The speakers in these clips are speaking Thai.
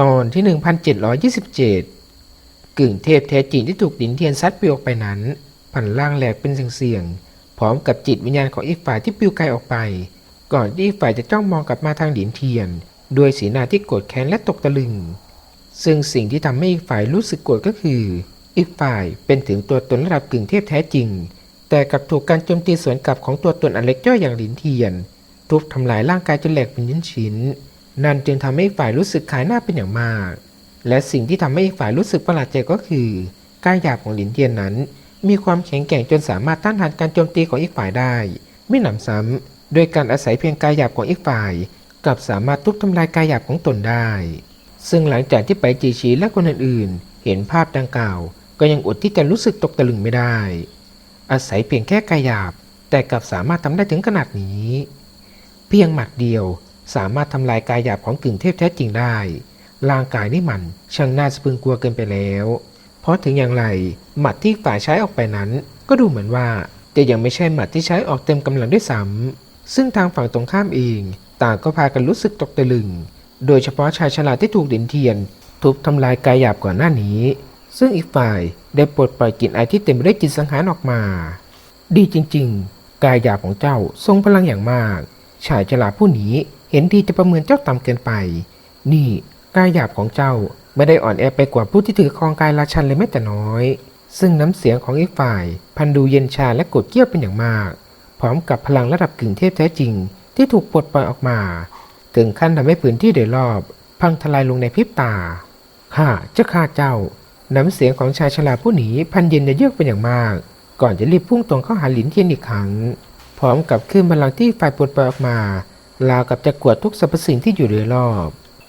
ตอนที่ 1727 กึ่งเทพแท้จริงที่ถูกดินเทียนซัดปลิวออกไปนั้น ผันล่างแหลกเป็นเสียงๆพร้อมกับจิตวิญญาณของอีกฝ่ายที่ปลิวไกลออกไป ก่อนที่อีกฝ่ายจะจ้องมองกลับมาทางดินเทียน ด้วยสีหน้าที่โกรธแค้นและตกตะลึง ซึ่งสิ่งที่ทำให้อีกฝ่ายรู้สึกโกรธก็คือ อีกฝ่ายเป็นถึงตัวตนระดับกึ่งเทพแท้จริง แต่กลับถูกการโจมตีสวนกลับของตัวตนอันเล็กย่อยอย่างหลินเทียนทุบทำลายร่างกายจนแหลกเป็นชิ้นๆ นั่นจึงทำให้อีกฝ่ายรู้สึกขายหน้าเป็นอย่างมาก และสิ่งที่ทำให้อีกฝ่ายรู้สึกประหลาดใจก็คือ กายหยาบของหลินเทียนนั้น มีความแข็งแกร่งจนสามารถต้านทานการโจมตีของอีกฝ่ายได้ ไม่หนำซ้ำโดยการอาศัยเพียงกายหยาบของอีกฝ่ายกลับสามารถทุบทำลายกายหยาบของตนได้ ซึ่งหลังจากที่ไปจีชีและคนอื่นๆ เห็นภาพดังกล่าว ก็ยังอดที่จะรู้สึกตกตะลึงไม่ได้ อาศัยเพียงแค่กายหยาบ แต่กลับสามารถทำได้ถึงขนาดนี้ เพียงหมัดเดียว สามารถทำลายกายหยาบของกึ่งเทพแท้จริงได้ ร่างกายนี่มันช่างน่าสะพึงกลัวเกินไปแล้ว เพราะถึงอย่างไรหมัดที่ฝ่ายใช้ออกไปนั้น ก็ดูเหมือนว่าจะยังไม่ใช่หมัดที่ใช้ออกเต็มกำลังด้วยซ้ำซึ่งทางฝั่งตรงข้ามเอง ต่างก็พากันรู้สึกตกตะลึง โดยเฉพาะชายฉลาดที่ถูกดินเทียน ทุบทำลายกายหยาบก่อนหน้านี้ ซึ่งอีกฝ่ายได้ปลดปล่อยกลิ่นไอที่เต็มไปด้วยจิตสังหารออกมา ดีจริง ๆ กายหยาบของเจ้าทรงพลังอย่างมาก ชายฉลาดผู้นี้เห็นทีจะประเมินเจ้าต่ำเกินไป นี่กายหยาบของเจ้าไม่ได้อ่อนแอไปกว่าผู้ที่ถือครองกายราชันเลยแม้แต่น้อย ซึ่งน้ำเสียงของอีกฝ่าย พันดูเย็นชาและกดเกี้ยวเป็นอย่างมาก พร้อมกับพลังระดับกึ่งเทพแท้จริง ที่ถูกปลดปล่อยออกมาถึงขั้นทำให้พื้นที่โดยรอบ พังทลายลงในพริบตาข้าจะฆ่าเจ้า น้ำเสียงของชายชราผู้หนีพันเย็นเยือกเป็นอย่างมาก ก่อนจะรีบพุ่งตรงเข้าหาหลินเทียนอีกครั้ง พร้อมกับคลื่นพลังที่ฝ่ายปลดปล่อยออกมา ราวกับจะกวดทุกสรรพสิ่งที่อยู่โดยรอบ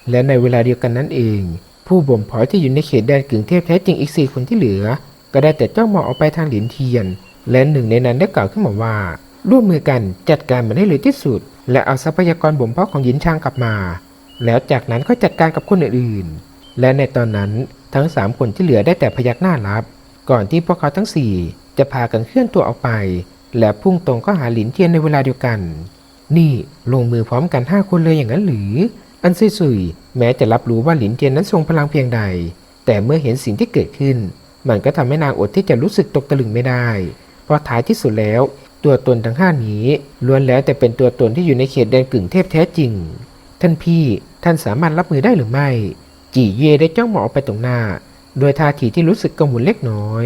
และในเวลาเดียวกันนั้นเอง ผู้บ่มเพาะที่อยู่ในเขตแดนกึ่งเทพแท้จริงอีกสี่คนที่เหลือ ก็ได้แต่จ้องมองออกไปทางหลินเทียน และหนึ่งในนั้นได้กล่าวขึ้นมาว่า ร่วมมือกันจัดการมันให้เร็วที่สุด และเอาทรัพยากรบ่มเพาะของหยินชางกลับมา แล้วจากนั้นก็จัดการกับคนอื่นๆ และในตอนนั้นทั้งสามคนที่เหลือได้แต่พยักหน้ารับ ก่อนที่พวกเขาทั้งสี่จะพากันเคลื่อนตัวออกไป และพุ่งตรงเข้าหาหลินเทียนในเวลาเดียวกัน นี่ลงมือพร้อมกันห้าคนเลยอย่างนั้นหรือ อันซุยๆแม้จะรับรู้ว่าหลินเทียนนั้นทรงพลังเพียงใด แต่เมื่อเห็นสิ่งที่เกิดขึ้น มันก็ทำให้นางอดที่จะรู้สึกตกตะลึงไม่ได้ เพราะท้ายที่สุดแล้ว ตัวตนทั้งห้านี้ล้วนแล้วแต่เป็นตัวตนที่อยู่ในเขตแดนกึ่งเทพแท้จริง ท่านพี่ท่านสามารถรับมือได้หรือไม่ จีเย่ได้จ้องมองออกไปตรงหน้า โดยท่าทีที่รู้สึกกังวลเล็กน้อย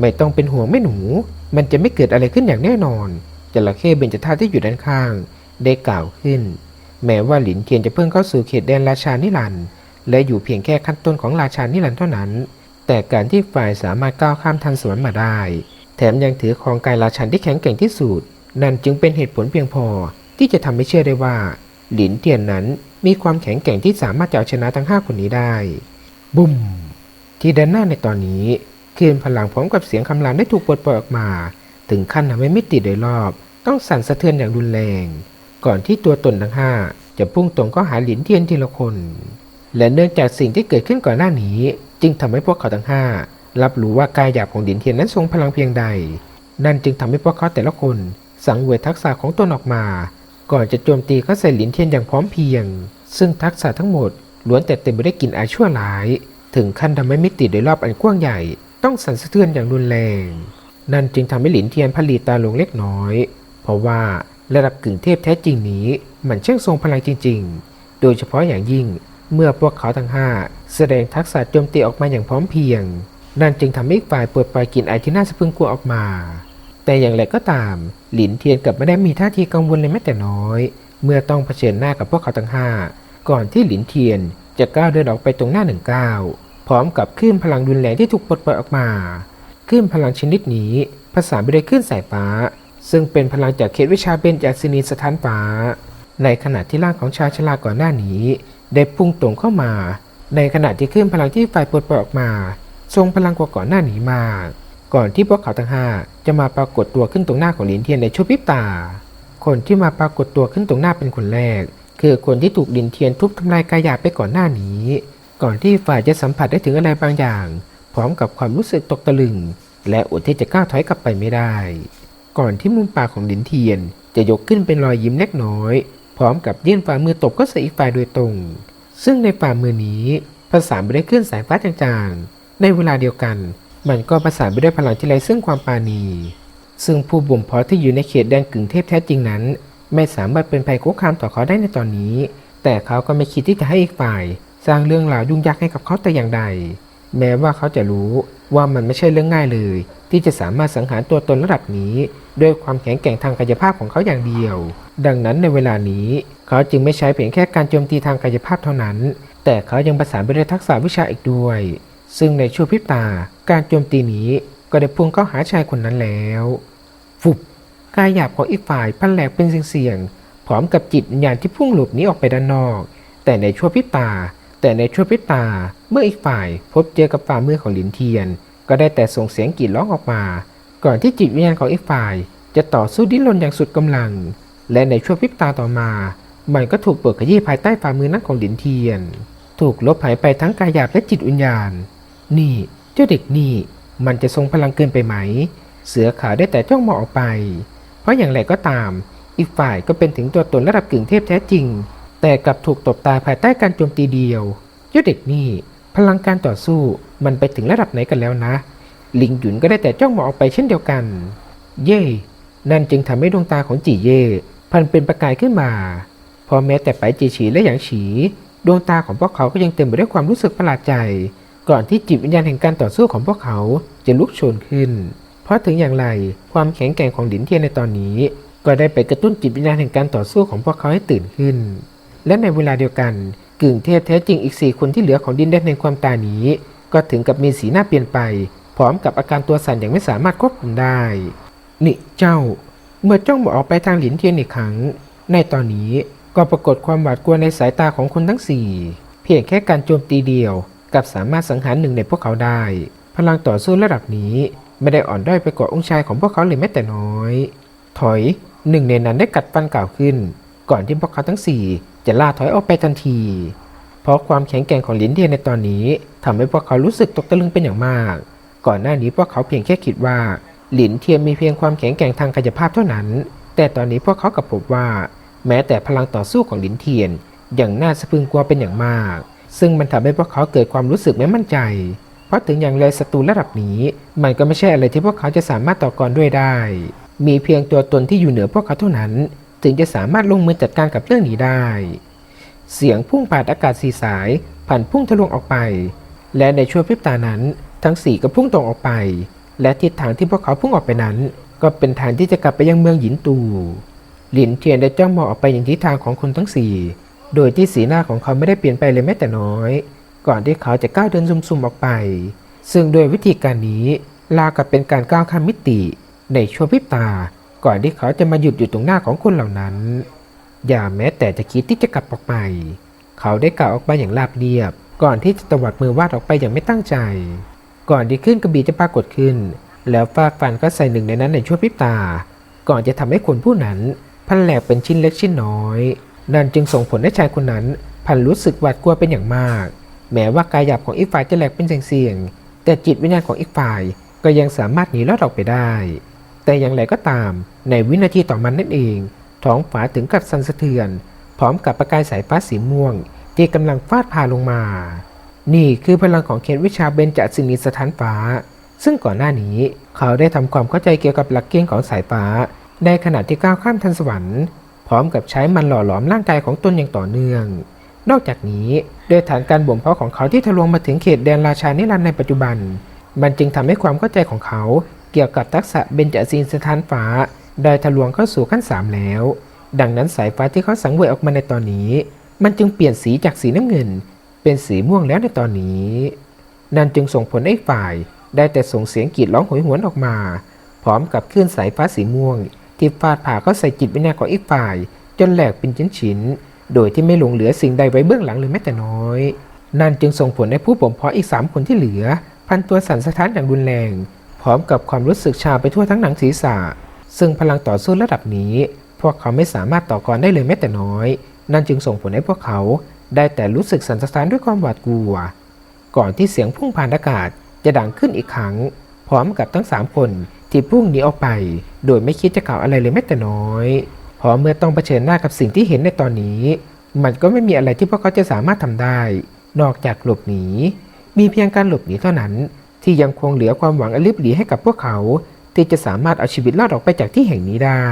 ไม่ต้องเป็นห่วงแม่หนู มันจะไม่เกิดอะไรขึ้นอย่างแน่นอนจระเข้เบญจธาตุที่อยู่ด้านข้าง ได้กล่าวขึ้น แม้ว่าหลินเทียนจะเพิ่งเข้าสู่เขตแดนราชานิรันด์และอยู่เพียงแค่ขั้นต้นของราชานิรันด์เท่านั้น แต่การที่ฝ่ายสามารถก้าวข้ามทันสวนมาได้ แถมยังถือครองกายราชันที่แข็งแกร่งที่สุด นั่นจึงเป็นเหตุผลเพียงพอที่จะทำให้เชื่อได้ว่า หลินเทียนนั้นมีความแข็งแกร่งที่สามารถจะเอาชนะทั้งห้าคนนี้ได้ บุ้ม ที่ด้านหน้าในตอนนี้ คลื่นพลังพร้อมกับเสียงคำรามได้ถูกปลดปล่อยออกมา ถึงขั้นทำให้มิติโดยรอบ ต้องสั่นสะเทือนอย่างรุนแรง ก่อนที่ตัวตนทั้งห้าจะพุ่งตรงเข้าหาหลินเทียนทีละคน และเนื่องจากสิ่งที่เกิดขึ้นก่อนหน้านี้ จึงทำให้พวกเขาทั้งห้ารับรู้ว่ากายหยาบของหลินเทียนนั้นทรงพลังเพียงใด นั่นจึงทำให้พวกเขาแต่ละคน สังเวยทักษะของตนออกมา ก่อนจะโจมตีเข้าใส่หลินเทียนอย่างพร้อมเพียง ซึ่งทักษะทั้งหมดล้วนแต่เต็มไปด้วยกลิ่นอายชั่วร้าย ถึงขั้นทำให้มิติโดยรอบอันกว้างใหญ่ ต้องสั่นสะเทือนอย่างรุนแรง นั่นจึงทำให้หลินเทียนผลิตาลงเล็กน้อย เพราะว่าระดับกึ่งเทพแท้จริงนี้มันช่างทรงพลังจริง ๆ โดยเฉพาะอย่างยิ่งเมื่อพวกเขาทั้งห้าแสดงทักษะโจมตีออกมาอย่างพร้อมเพรียง นั่นจึงทำให้ฝ่ายปลดปล่อยกลิ่นอที่น่าสะพรึงกลัวออกมา แต่อย่างไรก็ตาม หลินเทียนกลับไม่ได้มีท่าทีกังวลเลยแม้แต่น้อย เมื่อต้องเผชิญหน้ากับพวกเขาทั้งห้าก่อนที่หลินเทียนจะก้าวเดินออกไปตรงหน้าหนึ่งก้าว พร้อมกับคลื่นพลังรุนแรงที่ถูกปลดปล่อยออกมาคลื่นพลังชนิดนี้ผสานไปด้วยคลื่นสายฟ้า ซึ่งเป็นพลังจากเขตวิชาเบญจศินีสถานฟ้า ในขณะที่ร่างของชายชราก่อนหน้านี้ ได้พุ่งตรงเข้ามา ในขณะที่คลื่นพลังที่ฝ่ายปลดปล่อยออกมา ทรงพลังกว่าก่อนหน้านี้มาก ก่อนที่พวกเขาทั้งห้าจะมาปรากฏตัวขึ้นตรงหน้าของหลินเทียนในชั่วพริบตา คนที่มาปรากฏตัวขึ้นตรงหน้าเป็นคนแรก คือคนที่ถูกลินเทียนทุบทำลายกายหยาบไปก่อนหน้านี้ ก่อนที่ฝ่ายจะสัมผัสได้ถึงอะไรบางอย่าง พร้อมกับความรู้สึกตกตะลึง และอดที่จะก้าวถอยกลับไปไม่ได้ ก่อนที่มุมปากของลินเทียน จะยกขึ้นเป็นรอยยิ้มเล็กน้อย พร้อมกับยื่นฝ่ามือตบก็ใส่อีกฝ่ายโดยตรง ซึ่งในฝ่ามือนี้ประสานไปด้วยคลื่นสายฟ้าจางๆ ในเวลาเดียวกัน มันก็ประสานไปด้วยพลังที่ไรซึ่งความปาณีซึ่งผู้บ่มเพาะที่อยู่ในเขตแดนกึ่งเทพแท้จริงนั้น ไม่สามารถเป็นภัยคุกคามต่อเขาได้ในตอนนี้ แต่เขาก็ไม่คิดที่จะให้อีกฝ่าย สร้างเรื่องราวยุ่งยากให้กับเขาแต่อย่างใด แม้ว่าเขาจะรู้ว่ามันไม่ใช่เรื่องง่ายเลย ที่จะสามารถสังหารตัวตนระดับนี้ ด้วยความแข็งแกร่งทางกายภาพของเขาอย่างเดียว ดังนั้นในเวลานี้ เขาจึงไม่ใช้เพียงแค่การโจมตีทางกายภาพเท่านั้น แต่เขายังประสานไปด้วยทักษะวิชาอีกด้วย ซึ่งในชั่วพริบตา การโจมตีนี้ก็ได้พุ่งเข้าหาชายคนนั้นแล้วฟุบกายหยาบของอีกฝ่ายพันแหลกเป็นเสียงๆพร้อมกับจิตวิญญาณที่พุ่งหลบหนีออกไปด้านนอก แต่ในชั่วพริบตา แต่ในชั่วพริบตา เมื่ออีกฝ่ายพบเจอกับฝ่ามือของหลินเทียน ก็ได้แต่ส่งเสียงกรีดร้องออกมา ก่อนที่จิตวิญญาณของอีกฝ่าย จะต่อสู้ดิ้นรนอย่างสุดกำลัง และในชั่วพริบตาต่อมา มันก็ถูกเปิดขยี้ภายใต้ฝ่ามือนั้นของหลินเทียน ถูกลบหายไปทั้งกายหยาบและจิตวิญญาณ นี่ เจ้าเด็กนี่ มันจะทรงพลังเกินไปไหม เสือขาวได้แต่จ้องมองออกไป เพราะอย่างไรก็ตาม อีกฝ่ายก็เป็นถึงตัวตนระดับกึ่งเทพแท้จริง แต่กลับถูกตบตายภายใต้การโจมตีเดียวเจ้าเด็กนี่ พลังการต่อสู้มันไปถึงระดับไหนกันแล้วนะ ลิงหยุนก็ได้แต่จ้องมองออกไปเช่นเดียวกัน เย่นั่นจึงทำให้ดวงตาของจีเย่พันเป็นประกายขึ้นมา พอแม้แต่ไปจีฉีและหยางฉี ดวงตาของพวกเขาก็ยังเต็มไปด้วยความรู้สึกประหลาดใจ ก่อนที่จิตวิญญาณแห่งการต่อสู้ของพวกเขาจะลุกโชนขึ้น เพราะถึงอย่างไรความแข็งแกร่งของหลินเทียนในตอนนี้ ก็ได้ไปกระตุ้นจิตวิญญาณแห่งการต่อสู้ของพวกเขาให้ตื่นขึ้น และในเวลาเดียวกันกึ่งเทพแท้จริงอีกสี่คนที่เหลือของดินแดนแห่งความตานี้ ก็ถึงกับมีสีหน้าเปลี่ยนไป พร้อมกับอาการตัวสั่นอย่างไม่สามารถควบคุมได้ นี่เจ้า เมื่อจ้องมองออกไปทางหลินเทียนอีกครั้ง ในตอนนี้ก็ปรากฏความหวาดกลัวในสายตาของคนทั้งสี่เพียงแค่การโจมตีเดียวกับสามารถสังหารหนึ่งในพวกเขาได้ พลังต่อสู้ระดับนี้ไม่ได้อ่อนด้อยไปกว่าองค์ชายของพวกเขาเลยแม้แต่น้อย ถอยหนึ่งในนั้นได้กัดฟันกล่าวขึ้น ก่อนที่พวกเขาทั้ง จะล่าถอยออกไปทันที เพราะความแข็งแกร่งของหลินเทียนในตอนนี้ทำให้พวกเขารู้สึกตกตะลึงเป็นอย่างมาก ก่อนหน้านี้พวกเขาเพียงแค่คิดว่าหลินเทียนมีเพียงความแข็งแกร่งทางกายภาพเท่านั้น แต่ตอนนี้พวกเขากลับพบว่า แม้แต่พลังต่อสู้ของหลินเทียนยังน่าสะพรึงกลัวเป็นอย่างมาก ซึ่งมันทำให้พวกเขาเกิดความรู้สึกไม่มั่นใจ เพราะถึงอย่างไรศัตรูระดับนี้ มันก็ไม่ใช่อะไรที่พวกเขาจะสามารถต่อกรด้วยได้ มีเพียงตัวตนที่อยู่เหนือพวกเขาเท่านั้น ถึงจะสามารถลงมือจัดการกับเรื่องนี้ได้ เสียงพุ่งผ่านอากาศสีสายผ่านพุ่งทะลวงออกไป และในช่วงพริบตานั้น ทั้งสี่ก็พุ่งตรงออกไป และทิศทางที่พวกเขาพุ่งออกไปนั้น ก็เป็นทางที่จะกลับไปยังเมืองหยินตู หลินเทียนได้จ้องมองออกไปอย่างทิศทางของคนทั้งสี่โดยที่สีหน้าของเขาไม่ได้เปลี่ยนไปเลยแม้แต่น้อย ก่อนที่เขาจะก้าวเดินซุ่มๆออกไป ซึ่งโดยวิธีการนี้ลากับเป็นการก้าวข้ามมิติ ในช่วงพริบตา ก่อนที่เขาจะมาหยุดอยู่ตรงหน้าของคนเหล่านั้น อย่าแม้แต่จะคิดที่จะกลับออกไป เขาได้กล่าวออกมาอย่างราบเรียบ ก่อนที่จะตวัดมือวาดออกไปอย่างไม่ตั้งใจ ก่อนที่ขึ้นกระบี่จะปรากฏขึ้น แล้วฟาดฟันก็ใส่หนึ่งในนั้นในชั่วพริบตา ก่อนจะทำให้คนผู้นั้นพันแหลกเป็นชิ้นเล็กชิ้นน้อย นั่นจึงส่งผลให้ชายคนนั้นพันรู้สึกหวาดกลัวเป็นอย่างมาก แม้ว่ากายหยาบของอีกฝ่ายจะแหลกเป็นเสียงๆแต่จิตวิญญาณของอีกฝ่ายก็ยังสามารถหนีรอดออกไปได้ แต่อย่างไรก็ตาม ในวินาทีต่อมานั่นเอง ท้องฟ้าถึงกับสั่นสะเทือน พร้อมกับประกายสายฟ้าสีม่วง ที่กำลังฟาดผ่าลงมา นี่คือพลังของเคนวิชาเบญจสินีสถานฟ้า ซึ่งก่อนหน้านี้เขาได้ทำความเข้าใจเกี่ยวกับหลักเกณฑ์ของสายฟ้า ในขณะที่ก้าวข้ามทันสวรรค์พร้อมกับใช้มันหล่อหลอมร่างกายของตนอย่างต่อเนื่อง นอกจากนี้ด้วยฐานการบ่มเพาะของเขาที่ทะลวงมาถึงเขตแดนราชานิรันดร์ในปัจจุบัน มันจึงทำให้ความเข้าใจของเขา เกี่ยวกับทักษะเบญจศีลสถานฟ้าได้ทะลวงเข้าสู่ขั้นสามแล้ว ดังนั้นสายฟ้าที่เขาสังเวยออกมาในตอนนี้ มันจึงเปลี่ยนสีจากสีน้ำเงิน เป็นสีม่วงแล้วในตอนนี้ นั่นจึงส่งผลให้ฝ่ายได้แต่ส่งเสียงกรีดร้องโหยหวนออกมา พร้อมกับคลื่นสายฟ้าสีม่วง ที่ฟาดผ่าเข้าใส่จิตวิญญาณของอีกฝ่าย จนแหลกเป็นชิ้นๆ โดยที่ไม่หลงเหลือสิ่งใดไว้เบื้องหลังเลยแม้แต่น้อย นั่นจึงส่งผลให้ผู้บ่มเพาะอีกสามคนที่เหลือ พันตัวสั่นสะท้านอย่างรุนแรง พร้อมกับความรู้สึกชาไปทั่วทั้งหนังศีรษะ ซึ่งพลังต่อสู้ระดับนี้ พวกเขาไม่สามารถต่อกรได้เลยแม้แต่น้อย นั่นจึงส่งผลให้พวกเขาได้แต่รู้สึกสันสะท้านด้วยความหวาดกลัว ก่อนที่เสียงพุ่งผ่านอากาศจะดังขึ้นอีกครั้ง พร้อมกับทั้งสามคนที่พุ่งหนีออกไป โดยไม่คิดจะกล่าวอะไรเลยแม้แต่น้อยเพราะเมื่อต้องเผชิญหน้ากับสิ่งที่เห็นในตอนนี้ มันก็ไม่มีอะไรที่พวกเขาจะสามารถทำได้ นอกจากหลบหนี มีเพียงการหลบหนีเท่านั้น ที่ยังคงเหลือความหวังอลิบหลีให้กับพวกเขา ที่จะสามารถเอาชีวิตรอดออกไปจากที่แห่งนี้ได้